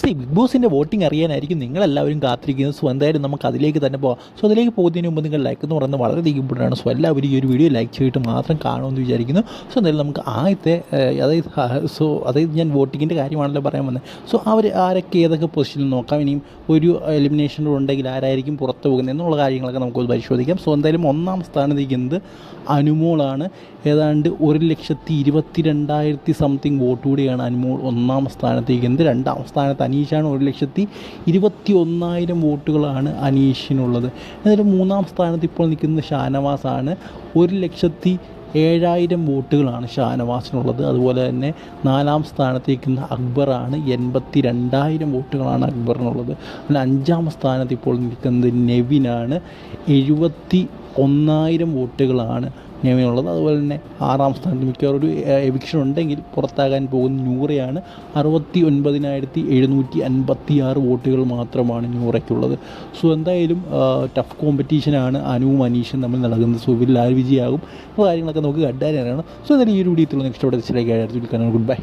C big ബോസിന്റെ voting അറിയാനായിരിക്കും നിങ്ങളെല്ലാവരും കാത്തിരിക്കുന്നത്. സോ എന്തായാലും നമുക്ക് അതിലേക്ക് തന്നെ പോകാം സോ അതിലേക്ക് പോകുന്നതിന് മുമ്പ് നിങ്ങൾ ലൈക്ക് എന്ന് പറയുന്നത് വളരെയധികം ഇമ്പോർട്ടന്റ് ആണ് സോ എല്ലാവരും ഈ ഒരു വീഡിയോ ലൈക്ക് ചെയ്തിട്ട് മാത്രം കാണുമെന്ന് വിചാരിക്കുന്നു. സോ എന്തായാലും നമുക്ക് ആദ്യത്തെ അതായത് സോ അതായത് ഞാൻ വോട്ടിങ്ങിന്റെ കാര്യമാണല്ലോ പറയാൻ വന്നത് സോ അവർ ആരൊക്കെ ഏതൊക്കെ പൊസിഷനിൽ നോക്കാം? ഇനിയും ഒരു എലിമിനേഷൻ ഉണ്ടെങ്കിൽ ആരായിരിക്കും പുറത്തു പോകുന്നത് എന്നുള്ള കാര്യങ്ങളൊക്കെ നമുക്ക് പരിശോധിക്കാം. സോ എന്തായാലും ഒന്നാം സ്ഥാനം ഇരിക്കുന്നത് അനുമോളാണ് ഏതാണ്ട് ഒരു ലക്ഷത്തി ഇരുപത്തി രണ്ടായിരത്തി സംതിങ് വോട്ട് കൂടിയാണ് അനുമോൾ ഒന്നാം സ്ഥാനത്ത് ഇരിക്കുന്നത് രണ്ടാം സ്ഥാനത്ത് അനീഷാണ് ഒരു ലക്ഷത്തി ഇരുപത്തി ഒന്നായിരം വോട്ടുകളാണ് അനീഷിനുള്ളത്. എന്നിട്ട് മൂന്നാം സ്ഥാനത്ത് ഇപ്പോൾ നിൽക്കുന്ന ഷാനവാസാണ് ഒരു ലക്ഷത്തി ഏഴായിരം വോട്ടുകളാണ് ഷാനവാസിനുള്ളത്. അതുപോലെ തന്നെ നാലാം സ്ഥാനത്തേക്കുന്ന അക്ബറാണ് എൺപത്തി രണ്ടായിരം വോട്ടുകളാണ് അക്ബറിനുള്ളത്. അഞ്ചാം സ്ഥാനത്ത് ഇപ്പോൾ നിൽക്കുന്നത് നെവിനാണ്. എഴുപത്തി ഒന്നായിരം വോട്ടുകളാണ് നെവിനുള്ളത് അതുപോലെ തന്നെ ആറാം സ്ഥാനത്ത് മിക്കവാറും ഒരു എവിക്ഷൻ ഉണ്ടെങ്കിൽ പുറത്താകാൻ പോകുന്ന നൂറയാണ്. അറുപത്തി ഒൻപതിനായിരത്തി എഴുന്നൂറ്റി അൻപത്തി ആറ് വോട്ടുകൾ മാത്രമാണ് നൂറയ്ക്കുള്ളത്. സോ എന്തായാലും ടഫ് കോമ്പറ്റീഷനാണ് അനുവും അനീഷും തമ്മിൽ നടക്കുന്നത്. സോ ഇവരിൽ ആര് വിജയമാകും അപ്പോൾ കാര്യങ്ങളൊക്കെ നമുക്ക് കണ്ടാൽ അറിയണം സോ എന്തായാലും ഈ ഒരു വീഡിയോ നെക്സ്റ്റ് അവിടെ ഇഷ്ടപ്പെട്ട ഗുഡ് ബൈ